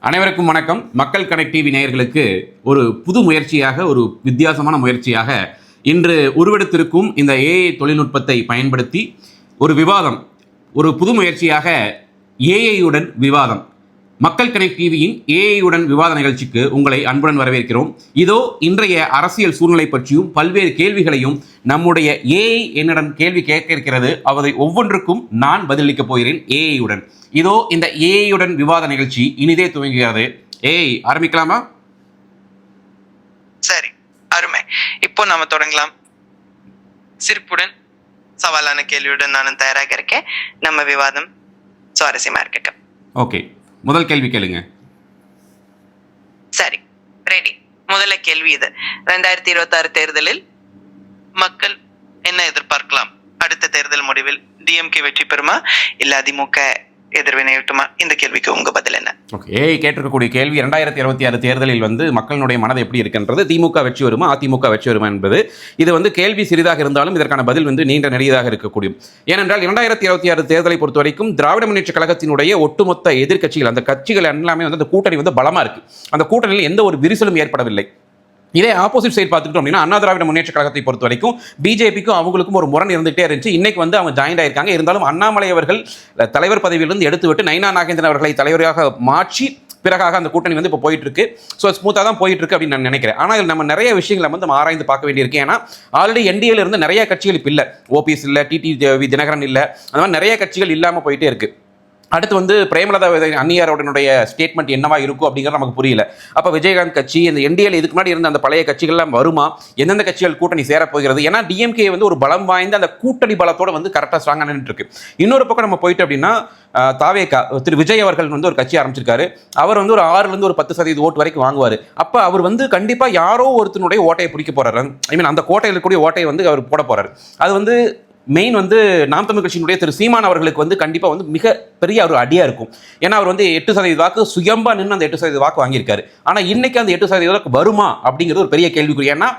அனைவருக்கும் வணக்கம். மக்கள் கனெக்ட் டிவி நேயர்களுக்கு ஒரு புது முயற்சியாக ஒரு வித்தியாசமான முயற்சியாக இன்று உருவெடுத்திருக்கும் இந்த ஏஐ தொழில்நுட்பத்தை பயன்படுத்தி ஒரு விவாதம் ஒரு புது முயற்சியாக ஏஐயுடன் விவாதம். மக்கள் கனெக்ட் டிவியின் ஏஐயுடன் விவாத நிகழ்ச்சிக்கு உங்களை அன்புடன் வரவேற்கிறோம். இதோ இன்றைய அரசியல் சூழ்நிலை பற்றியும் பல்வேறு கேள்விகளையும் நம்முடைய ஏஐ என்னிடம் கேள்வி கேட்க இருக்கிறது அதை ஒவ்வொன்றுக்கும் நான் பதிலளிக்கப் போகிறேன் ஏஐயுடன் இதோ இந்த ஏஐயுடன் விவாத நிகழ்ச்சி இனிதே துவங்குகிறது. ஏஐ ஆரம்பிக்கலாமா? சரி அருமை. இப்போ நாம தொடங்கலாம். சிரிப்புடன் சவாலான கேள்வியுடன் நானும் தயாராக இருக்கேன். நம்ம விவாதம் சுவாரஸ்யமா இருக்கட்டும். ஓகே முதல் கேள்வி கேளுங்க. சரி ரெடி முதல்ல கேள்வி இது. ரெண்டாயிரத்தி இருபத்தி ஆறு தேர்தலில் மக்கள் என்ன எதிர்பார்க்கலாம்? அடுத்த தேர்தல் முடிவில் டிஎம்கே வெற்றி பெறுமா? இல்ல அதிமுக எதிர்வினையுட்டுமா இந்த கேள்விக்கு உங்க பதில் என்ன? ஓகே ஏஐ கேட்டிருக்கக்கூடிய கேள்வி இரண்டாயிரத்தி இருபத்தி ஆறு தேர்தலில் வந்து மக்களுடைய மனது எப்படி இருக்கின்றது? திமுக வெற்றி வருமா? அதிமுக வெற்றி வருமா என்பது. இது வந்து கேள்வி சிறிதாக இருந்தாலும் இதற்கான பதில் வந்து நீண்ட நெடியதாக இருக்கக்கூடியும் ஏனென்றால் இரண்டாயிரத்தி இருபத்தி ஆறு தேர்தலை பொறுத்த வரைக்கும் திராவிட முன்னேற்ற கழகத்தினுடைய ஒட்டுமொத்த எதிர்க்கட்சிகள் அந்த கட்சிகள் எல்லாமே வந்து அந்த கூட்டணி வந்து பலமா இருக்கு. அந்த கூட்டணியில் எந்த ஒரு விரிசலும் ஏற்படவில்லை. இதே ஆப்போசிட் சைடு பார்த்துக்கிட்டோம் அப்படின்னா அண்ணா திராவிட முன்னேற்ற கழகத்தை பொறுத்த வரைக்கும் பிஜேபிக்கும் அவங்களுக்கும் ஒரு முரண் இருந்துகிட்டே இருந்துச்சு. இன்னைக்கு வந்து அவங்க ஜாயின் ஆயிருக்காங்க. இருந்தாலும் அண்ணாமலை அவர்கள் தலைவர் பதவியிலிருந்து எடுத்து விட்டு நைனா நாகேந்திரன் அவர்களை தலைவராக மாற்றி பிறகாக அந்த கூட்டணி வந்து இப்போ போயிட்டு இருக்கு ஸோ ஸ்மூத்தாக தான் போயிட்டு இருக்கு அப்படின்னு நான் நினைக்கிறேன். ஆனால் நம்ம நிறைய விஷயங்களை வந்து நம்ம ஆராய்ந்து பார்க்க வேண்டியிருக்கு. ஏன்னா ஆல்ரெடி என்டிஏல இருந்து நிறைய கட்சிகள் இப்போ இல்லை. ஓபிஎஸ் இல்லை டிடி தினகரன் இல்லை. அந்த மாதிரி நிறைய கட்சிகள் இல்லாமல் போயிட்டே இருக்குது அடுத்து வந்து பிரேமலதா அன்னியாரோடனுடைய அந்நியாரோடனுடைய ஸ்டேட்மெண்ட் என்னவா இருக்கும் அப்படிங்கிறது நமக்கு புரியல. அப்போ விஜயகாந்த் கட்சி இந்த என்டிஏல இதுக்கு முன்னாடி இருந்த அந்த பழைய கட்சிகள்லாம் வருமா? எந்தெந்த கட்சிகள் கூட்டணி சேரப்போகிறது? ஏன்னா டிஎம்கே வந்து ஒரு பலம் வாய்ந்த அந்த கூட்டணி பலத்தோட வந்து கரெக்டாக ஸ்ட்ராங்காக இருக்கு. இன்னொரு பக்கம் நம்ம போயிட்டு அப்படின்னா தாவேக்கா தாவேகா திரு விஜய் அவர்கள் வந்து ஒரு கட்சி ஆரம்பிச்சிருக்காரு. அவர் வந்து ஒரு ஆறுலேருந்து ஒரு பத்து சதவீத ஓட்டு வரைக்கும் வாங்குவார். அப்போ அவர் வந்து கண்டிப்பாக யாரோ ஒருத்தனுடைய ஓட்டையை பிடிக்க போறாரு. ஐ மீன் அந்த கோட்டையில் இருக்கக்கூடிய ஓட்டையை வந்து அவர் போட போறாரு. அது வந்து மெயின் வந்து நாம் தமிழ் கட்சியினுடைய திரு சீமான் அவர்களுக்கு வந்து கண்டிப்பாக வந்து மிக பெரிய ஒரு அடியாக இருக்கும். ஏன்னா அவர் வந்து எட்டு சதவீத வாக்கு சுயம்பா நின்று அந்த எட்டு சதவீத வாக்கு வாங்கியிருக்காரு. ஆனால் இன்னைக்கு அந்த எட்டு சதவீத வாக்கு வருமா அப்படிங்கிறது ஒரு பெரிய கேள்விக்குறி. ஏன்னா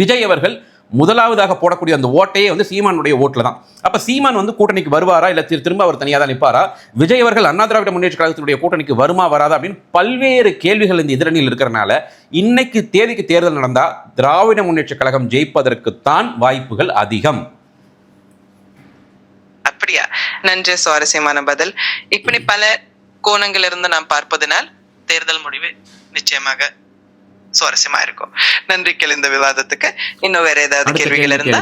விஜய் அவர்கள் முதலாவதாக போடக்கூடிய அந்த ஓட்டையே வந்து சீமானுடைய ஓட்டில் தான். அப்போ சீமான் வந்து கூட்டணிக்கு வருவாரா? இல்லை திரும்ப அவர் தனியாக தான் நிற்பாரா விஜய் அவர்கள் அண்ணா திராவிட முன்னேற்ற கழகத்தினுடைய கூட்டணிக்கு வருமா வராதா அப்படின்னு பல்வேறு கேள்விகள் இந்த எதிரணியில் இருக்கிறனால இன்னைக்கு தேதிக்கு தேர்தல் நடந்தால் திராவிட முன்னேற்ற கழகம் ஜெயிப்பதற்குத்தான் வாய்ப்புகள் அதிகம். அப்படியா? நன்றி சுவாரஸ்யமான பதில். இப்படி பல கோணங்களிலிருந்து நாம் பார்ப்பதனால் தேர்தல் முடிவு நிச்சயமாக சுவாரஸ்யமா இருக்கும். நன்றி இந்த விவாதத்துக்கு. இன்னும் வேற ஏதாவது கேள்விகள் கேள்வி இருந்தா?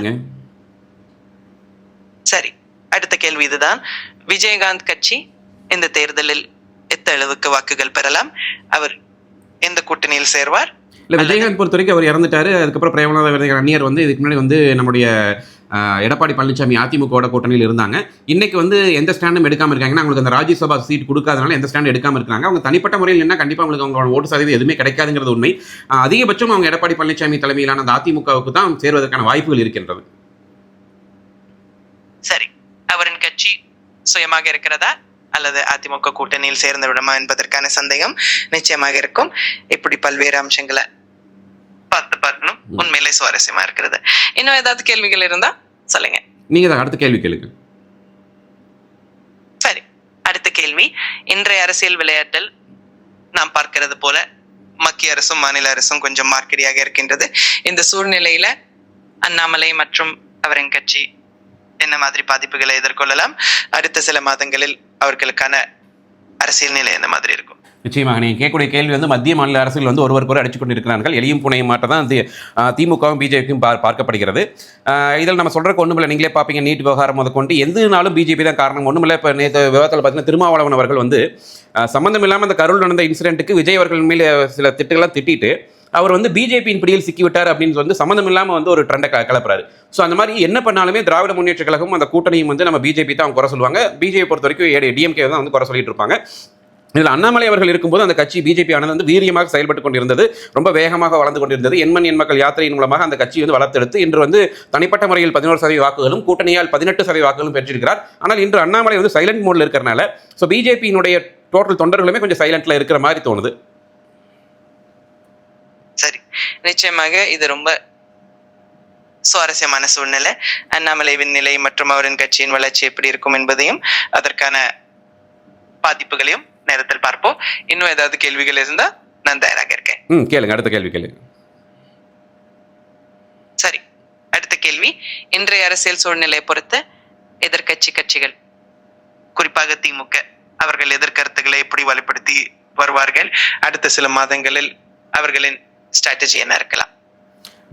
சரி அடுத்த கேள்வி இதுதான். விஜயகாந்த் கட்சி இந்த தேர்தலில் எத்த அளவுக்கு வாக்குகள் பெறலாம்? அவர் எந்த கூட்டணியில் சேர்வார்? இல்ல விஜயகாந்த் பொறுத்த வரைக்கும் அவர் இறந்துட்டாரு. அதுக்கப்புறம் பிரேமநாத விருதுகள் அந்நியர் வந்து இதுக்கு முன்னாடி வந்து நம்முடைய எடப்பாடி பழனிசாமி அதிமுகவோட கூட்டணியில் இருந்தாங்க. இன்னைக்கு வந்து எந்த ஸ்டாண்டும் எடுக்காம இருக்காங்கன்னா அவங்களுக்கு அந்த ராஜ்யசபா சீட் கொடுக்காதனால எந்த ஸ்டாண்ட் எடுக்காம இருக்காங்க அவங்க தனிப்பட்ட முறையில் என்ன கண்டிப்பா அவங்களுக்கு அவங்களோட ஓட்டு சதவீதம் எதுவுமே கிடைக்காதுங்கிறது உண்மை. அதிகபட்சம் அவங்க எடப்பாடி பழனிசாமி தலைமையிலான அந்த அதிமுகவுக்கு தான் சேர்வதற்கான வாய்ப்புகள் இருக்கின்றது. சரி. அவரின் கட்சி சுயமாக இருக்கிறதா? அல்லது அதிமுக கூட்டணியில் சேர்ந்து விடுமா என்பதற்கான சந்தேகம் நிச்சயமாக இருக்கும். இப்படி பல்வேறு அம்சங்களை பார்த்து பார்க்கணும். உண்மையிலே சுவாரஸ்யமா இருக்கிறது. இன்னும் ஏதாவது கேள்விகள் இருந்தா சொல்லுங்க. நீங்க தான் அடுத்த கேள்வி கேளுங்க. சரி. அடுத்த கேள்வி. இன்றைய அரசியல் விளையாட்டில் நாம் பார்க்கிறது போல மத்திய அரசும் மாநில அரசும் கொஞ்சம் மார்க்கடியாக இருக்கின்றது. இந்த சூழ்நிலையில அண்ணாமலை மற்றும் அவரின் கட்சி என்ன மாதிரி பாதிப்புகளை எதிர்கொள்ளலாம்? அடுத்த சில மாதங்களில் அவர்களுக்கான அரசியல் நிலை என்ன மாதிரி இருக்கும்? நிச்சயமாக நீங்கள் கேட்கக்கூடிய கேள்வி வந்து மத்திய மாநில அரசுகள் வந்து ஒருவருக்கு ஒரு அடிச்சு கொண்டிருக்கிறார்கள். எளியும் புனையும் மாட்ட தான் திமுகவும் பிஜேபியும் பார் பார்க்கப்படுகிறது. இதில் நம்ம சொல்கிறக்கு ஒன்றுமில்லை நீங்களே பார்ப்பீங்க நீட் விவகாரம் முதற்கொண்டு எந்தனாலும் பிஜேபி தான் காரணம். ஒன்றுமில்லை இப்போ நேற்று விவகாரத்தில் பார்த்தீங்கன்னா திருமாவளவன் அவர்கள் வந்து சம்மந்தம் இல்லாமல் அந்த கருள் நடந்த இன்சிடென்ட்டுக்கு விஜய் அவர்கள் மேலே சில திட்டுகள்லாம் திட்டிட்டு அவர் வந்து பிஜேபியின் பிடியில் சிக்கிவிட்டார் அப்படின்னு வந்து சம்மந்தம் இல்லாமல் வந்து ஒரு ட்ரெண்டை க கிளப்புறாரு ஸோ அந்த மாதிரி என்ன பண்ணாலுமே திராவிட முன்னேற்ற கழகம் அந்த கூட்டணியும் வந்து நம்ம பிஜேபி தான் அவங்க குறை சொல்லுவாங்க. பிஜேபி பொறுத்த வரைக்கும் டிஎம்கே தான் வந்து குறை சொல்லிட்டு இருப்பாங்க. இதில் அண்ணாமலை அவர்கள் இருக்கும்போது அந்த கட்சி பிஜேபி ஆனது வந்து வீரியமாக செயல்பட்டு கொண்டிருந்தது. ரொம்ப வேகமாக வளர்ந்து கொண்டிருந்தது. எண்மண் எண் மக்கள் யாத்திரையின் மூலமாக அந்த கட்சி வந்து வளர்த்தெடுத்து இன்று வந்து தனிப்பட்ட முறையில் பதினோரு சதவீத வாக்குகளும் கூட்டணியால் பதினெட்டு சதவீத வாக்குகளும் பெற்றிருக்கிறார். ஆனால் இன்று அண்ணாமலை வந்து சைலண்ட் மோடில் இருக்கிறனால ஸோ பிஜேபியினுடைய டோட்டல் தொண்டர்களுமே கொஞ்சம் சைலண்ட்ல இருக்கிற மாதிரி தோணுது. சரி. நிச்சயமாக இது ரொம்ப சுவாரஸ்யமான சூழ்நிலை. அண்ணாமலைவின் நிலை மற்றும் அவரின் கட்சியின் வளர்ச்சி எப்படி இருக்கும் என்பதையும் அதற்கான பாதிப்புகளையும் நேரத்தில் பார்ப்போம். இன்னும் ஏதாவது கேள்விகள் இருந்தா நான் தயாராக இருக்கேன். ம் கேளுங்க அடுத்த கேள்வி கேளுங்க சரி அடுத்த கேள்வி. இன்றைய அரசியல் சூழ்நிலையை பொறுத்து எதிர்க்கட்சி கட்சிகள் குறிப்பாக திமுக அவர்கள் எதிர்கருத்துக்களை எப்படி வலுப்படுத்தி வருவார்கள்? அடுத்த சில மாதங்களில் அவர்களின் ஸ்ட்ராட்டஜி என்ன இருக்கலாம்?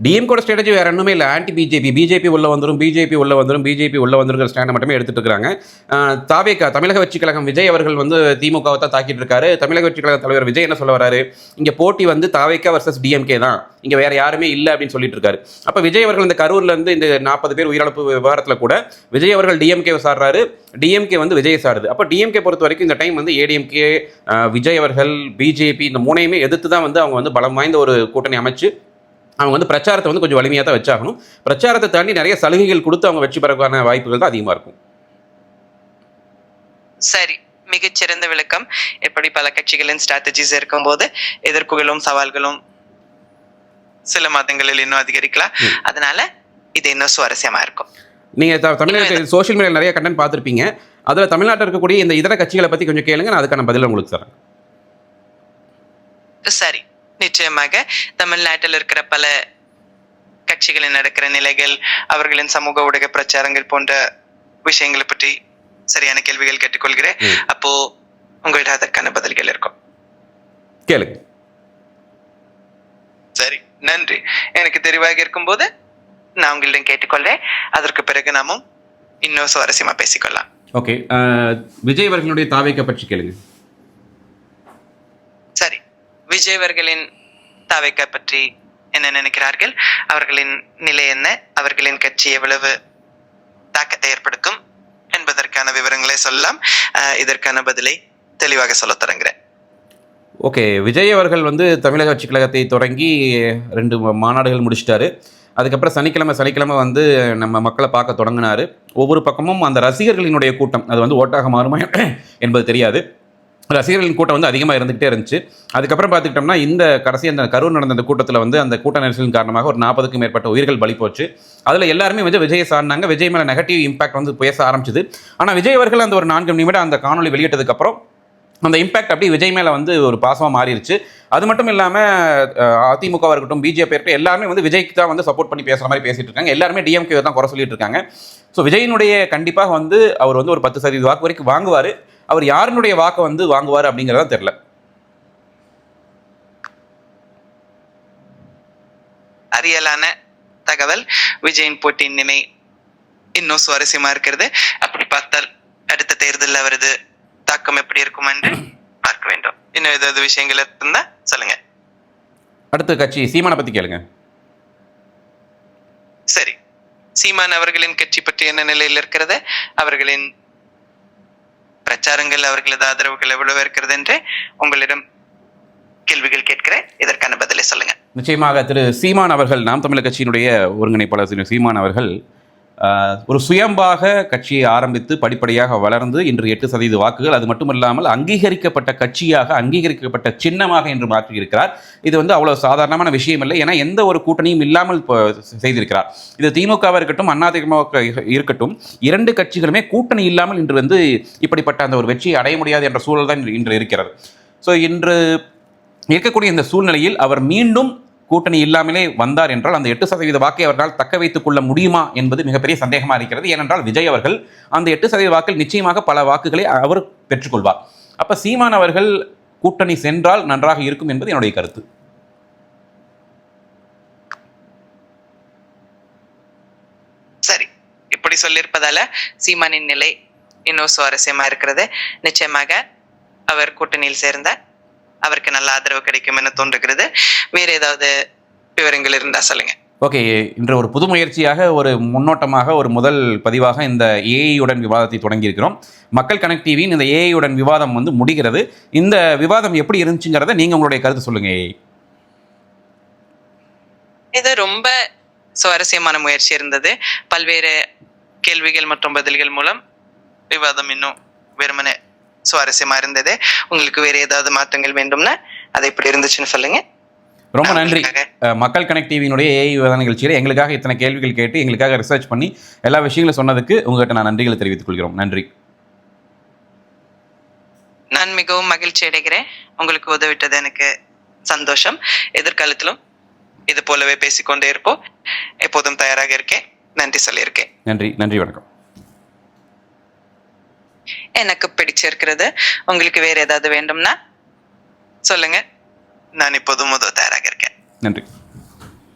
டிஎம்கோட ஸ்ட்ராட்டஜி வேறு ஒன்றுமே இல்லை. ஆன்டி பிஜேபி பிஜேபி உள்ளே வந்துடும் பிஜேபி உள்ளே வந்துடும் பிஜேபி உள்ள வந்துருங்கிற ஸ்டாண்டை மட்டுமே எடுத்துகிட்டு இருக்காங்க தாவேக்கா தமிழக வெற்றி கழகம் விஜய் அவர்கள் வந்து திமுகவை தான் தாக்கிட்டு இருக்காரு தமிழக வெற்றி கழக தலைவர் விஜய் என்ன சொல்ல வராரு? இங்கே போட்டி வந்து தாவேக்கா வர்சஸ் டிஎம்கே தான். இங்கே வேறு யாருமே இல்லை அப்படின்னு சொல்லிட்டு இருக்காரு அப்போ விஜய் அவர்கள் இந்த கரூர்லேருந்து இந்த நாற்பது பேர் உயிரிழப்பு விவகாரத்தில் கூட விஜய் அவர்கள் டிஎம்கே சாடுறாரு டிஎம்கே வந்து விஜய் சாருது. அப்போ டிஎம்கே பொறுத்த வரைக்கும் இந்த டைம் வந்து ஏடிஎம்கே விஜய் அவர்கள் பிஜேபி இந்த மூணையுமே எதிர்த்து தான் வந்து அவங்க வந்து பலம் வாய்ந்த ஒரு கூட்டணி அமைச்சு அவங்க வந்து பிரச்சாரத்தை வந்து கொஞ்சம் வலிமையாக தான் வச்சாகணும். பிரச்சாரத்தை தாண்டி நிறைய சலுகைகள் கொடுத்து அவங்க வெற்றி பெறக்கான வாய்ப்புகள் தான் அதிகமாக இருக்கும். சரி மிகச்சிறந்த விளக்கம். எப்படி பல கட்சிகளின் ஸ்ட்ராட்டஜிஸ் இருக்கும்போது எதிர்ப்புகளும் சவால்களும் சில மாதங்களில் இன்னும் அதிகரிக்கலாம். அதனால இது இன்னும் சுவாரஸ்யமா இருக்கும். நீங்கள் தமிழ்நாட்டில் சோஷியல் மீடியா நிறைய கண்டென்ட் பார்த்துருப்பீங்க. அதில் தமிழ்நாட்டில் இருக்கக்கூடிய இந்த இதர கட்சிகளை பற்றி கொஞ்சம் கேளுங்க நான் அதுக்கான பதில் உங்களுக்கு தரேன். சரி. நிச்சயமாக தமிழ்நாட்டில் இருக்கிற பல கட்சிகளில் நடக்கிற நிலைகள் அவர்களின் சமூக ஊடக பிரச்சாரங்கள் போன்ற விஷயங்களை பற்றி சரியான கேள்விகள் கேட்டுக்கொள்கிறேன். அப்போ உங்கள்ட்ட அதற்கான பதில்கள் இருக்கும். கேளுங்க. சரி நன்றி. எனக்கு தெரிவாக இருக்கும்போது நான் உங்களிடம் கேட்டுக்கொள்றேன். அதற்கு பிறகு நாமும் இன்னும் சுவாரஸ்யமா பேசிக்கொள்ளலாம். ஓகே விஜய் அவர்களுடைய தாவைக்க பற்றி கேளுங்க. விஜய் அவர்களின் தாவைக்கா பற்றி என்ன நினைக்கிறார்கள்? அவர்களின் நிலை என்ன? அவர்களின் கட்சி எவ்வளவு தாக்கத்தை ஏற்படுத்தும் என்பதற்கான விவரங்களை சொல்லலாம். இதற்கான பதிலை தெளிவாக சொல்ல தொடங்குகிறேன். ஓகே விஜய் அவர்கள் வந்து தமிழக கட்சி கழகத்தை தொடங்கி ரெண்டு மாநாடுகள் முடிச்சிட்டாரு. அதுக்கப்புறம் சனிக்கிழமை சனிக்கிழமை வந்து நம்ம மக்களை பார்க்க தொடங்கினார். ஒவ்வொரு பக்கமும் அந்த ரசிகர்களினுடைய கூட்டம் அது வந்து ஓட்டாக மாறுமா என்பது தெரியாது. ரசிகர்களின் கூட்டம் வந்து அதிகமாக இருந்துகிட்டே இருந்துச்சு. அதுக்கப்புறம் பார்த்துக்கிட்டோம்னா இந்த கடைசி அந்த கரூர் நடந்த அந்த கூட்டத்தில் வந்து அந்த கூட்ட நெரிசலின் காரணமாக ஒரு நாற்பதுக்கும் மேற்பட்ட உயிர்கள் பலி போச்சு. அதில் எல்லாருமே வந்து விஜயை சாடினாங்க விஜய் மேலே நெகட்டிவ் இம்பாக்ட் வந்து பேச ஆரம்பிச்சது. ஆனால் விஜய் அவர்கள் அந்த ஒரு நான்கு நிமிடம் அந்த காணொளி வெளியிட்டதுக்கப்புறம் அந்த இம்பாக்ட் அப்படி விஜய் மேலே வந்து ஒரு பாசமாக மாறிடுச்சு அது மட்டும் இல்லாமல் அதிமுகவாக இருக்கட்டும் பிஜேபி இருக்கட்டும் எல்லாருமே வந்து விஜய்க்கு தான் வந்து சப்போர்ட் பண்ணி பேசுகிற மாதிரி பேசிட்டு இருக்காங்க. எல்லாருமே டிஎம்கே தான் குறை சொல்லிட்டு இருக்காங்க. ஸோ விஜயினுடைய கண்டிப்பாக வந்து அவர் வந்து ஒரு பத்து சதவீத வாக்கு வரைக்கும் வாங்குவார். அவர் யாருனுடைய வாக்கை வந்து வாங்குவார் அப்படிங்கிறதா தெரில அரியலான தகவல் விஜயின் போட்டியின் நிலை இன்னும் சுவாரஸ்யமா இருக்கிறது. அப்படி பார்த்தால் அடுத்த தேர்தலில் வருது தாக்கம் எப்படி இருக்கும் என்று பார்க்க வேண்டும். இன்னும் ஏதாவது விஷயங்கள் இருந்தா சொல்லுங்க. அடுத்த கட்சி சீமானை பற்றி கேளுங்க. சரி. சீமான் அவர்களின் கட்சி பற்றி என்ன நிலையில் இருக்கிறது? அவர்களின் பிரச்சாரங்கள் அவர்களது ஆதரவுகள் எவ்வளவு இருக்கிறது என்று உங்களிடம் கேள்விகள் கேட்கிறேன். இதற்கான பதிலை சொல்லுங்க. நிச்சயமாக திரு சீமான் அவர்கள் நாம் தமிழர் கட்சியினுடைய ஒருங்கிணைப்பாளர் திரு சீமான் அவர்கள் ஒரு சுயம்பாக கட்சியை ஆரம்பித்து படிப்படியாக வளர்ந்து இன்று எட்டு சதவீத வாக்குகள். அது மட்டுமல்லாமல் அங்கீகரிக்கப்பட்ட கட்சியாக அங்கீகரிக்கப்பட்ட சின்னமாக என்று மாற்றியிருக்கிறார். இது வந்து அவ்வளவு சாதாரணமான விஷயம் இல்லை ஏன்னா எந்த ஒரு கூட்டணியும் இல்லாமல் இப்போ செய்திருக்கிறார். இது திமுகவாக இருக்கட்டும் அதிமுக இருக்கட்டும் இரண்டு கட்சிகளுமே கூட்டணி இல்லாமல் இன்று வந்து இப்படிப்பட்ட அந்த ஒரு வெற்றியை அடைய முடியாது என்ற சூழல் தான் இன்று இருக்கிறது. ஸோ இன்று இருக்கக்கூடிய இந்த சூழ்நிலையில் அவர் மீண்டும் கூட்டணி இல்லாமலே வந்தார் என்றால் அந்த எட்டு சதவீத வாக்கை அவர்களால் தக்க வைத்துக் கொள்ள முடியுமா என்பது மிகப்பெரிய சந்தேகமாக இருக்கிறது. ஏனென்றால் விஜய் அவர்கள் அந்த எட்டு சதவீத வாக்கில் நிச்சயமாக பல வாக்குகளை அவர் பெற்றுக்கொள்வார். அப்ப சீமான் அவர்கள் கூட்டணி சென்றால் நன்றாக இருக்கும் என்பது என்னுடைய கருத்து. சரி. இப்படி சொல்லியிருப்பதால சீமானின் நிலை இன்னும் சுவாரஸ்யமா இருக்கிறது. நிச்சயமாக அவர் கூட்டணியில் சேர்ந்த அவருக்கு நல்ல ஆதரவு கிடைக்கும் என தோன்றுகிறது. வேற ஏதாவது விவரங்கள் இருந்தா சொல்லுங்க. ஓகே இன்று ஒரு புது முயற்சியாக ஒரு முன்னோட்டமாக ஒரு முதல் பதிவாக இந்த ஏஐயுடன் விவாதத்தை தொடங்கியிருக்கிறோம். மக்கள் கனெக்ட் டிவியின் இந்த ஏஐயுடன் விவாதம் வந்து முடிகிறது. இந்த விவாதம் எப்படி இருந்துச்சுங்கிறத நீங்க உங்களுடைய கருத்து சொல்லுங்க ஏஐ இது ரொம்ப சுவாரஸ்யமான முயற்சி இருந்தது. பல்வேறு கேள்விகள் மற்றும் பதில்கள் மூலம் விவாதம் இன்னும் வெறுமனே சுவாரஸ்யமா இருந்தது. உங்களுக்கு வேற ஏதாவது மாற்றங்கள் வேண்டும்னா அது இப்படி இருந்துச்சுன்னு சொல்லுங்க. ரொம்ப நன்றி. மக்கள் கனெக்ட் டிவியினுடைய ஏஐ விவாத நிகழ்ச்சியில் எங்களுக்காக இத்தனை கேள்விகள் கேட்டு எங்களுக்காக ரிசர்ச் பண்ணி எல்லா விஷயங்களும் சொன்னதுக்கு உங்கள்கிட்ட நான் நன்றிகளை தெரிவித்துக் கொள்கிறோம். நன்றி. நான் மிகவும் மகிழ்ச்சி அடைகிறேன். உங்களுக்கு உதவிட்டது எனக்கு சந்தோஷம். எதிர்காலத்திலும் இது போலவே பேசிக்கொண்டே இருப்போம். எப்போதும் தயாராக இருக்கேன். நன்றி சொல்லியிருக்கேன். நன்றி. நன்றி வணக்கம். எனக்கு பிடிச்சிருக்கிறது. உங்களுக்கு வேற ஏதாவது வேண்டும்னா சொல்லுங்க. நான் இப்போதும் உதவ தயாராக இருக்கேன். நன்றி.